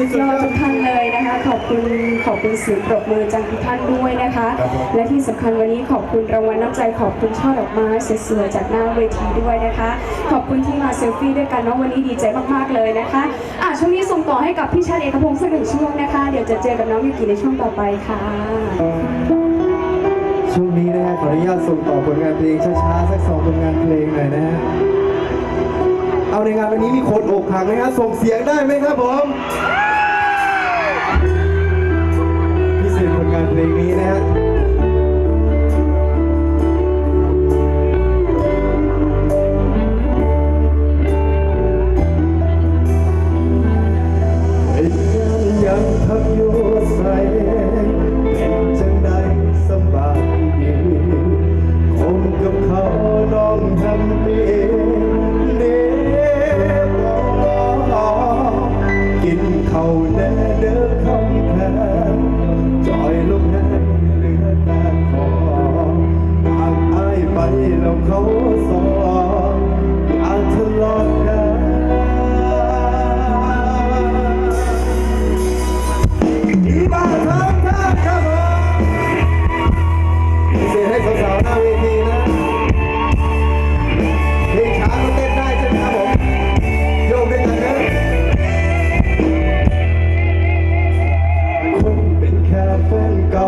เราทุกท่านเลยนะคะ ขอบคุณขอบคุณเสียงปรบมือจากทุกท่านด้วยนะคะ ครับผม และที่สำคัญวันนี้ขอบคุณรางวัลน้ำใจขอบคุณช่อดอกไม้สวยๆจากหน้าเวทีด้วยนะคะ ขอบคุณที่มาเซลฟี่ด้วยกันเนาะวันนี้ดีใจมากๆเลยนะคะอะช่วงนี้ส่งต่อให้กับพี่ชาติเอกพงศ์สักหนึ่งช่วงนะคะ เดี๋ยวจะเจอกับน้องยูกิในช่วงต่อไปค่ะ ช่วงนี้นะฮะขออนุญาตส่งต่อผลงานเพลงช้าๆสักสองผลงานเพลงหน่อยนะฮะเอาในงานวันนี้มีคนอกหักไหมฮะส่งเสียงได้ไหมครับผม เพลงนี้นะฮะ ให้สาวๆหน้าเวทีนะเพลงช้าก็เต้นได้ใช่ไหมครับผมโยกด้วยกันนะคนเป็นแค่แฟนเก่า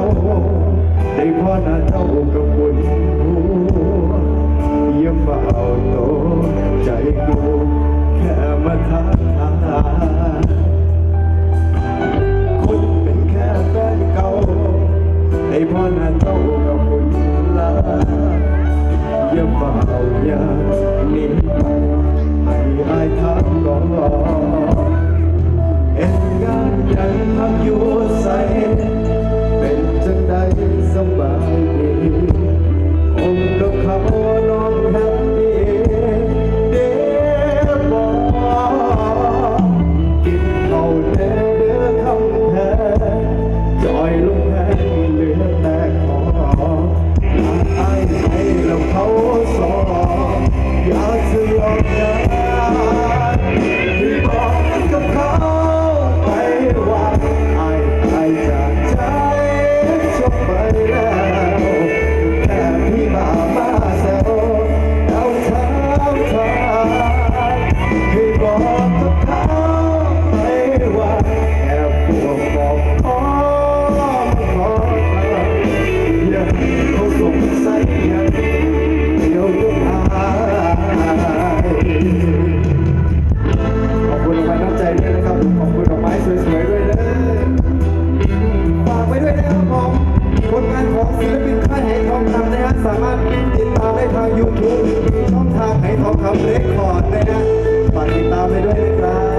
ได้พอหน้าเท่ากับบุญหัวอย่าเฝ้าโตใจกูแค่มาท้า อย่าหนีให้อายทำก่อน ทำเรคคอร์ดด้วยนะฝากติดตามไปด้วยนะครับ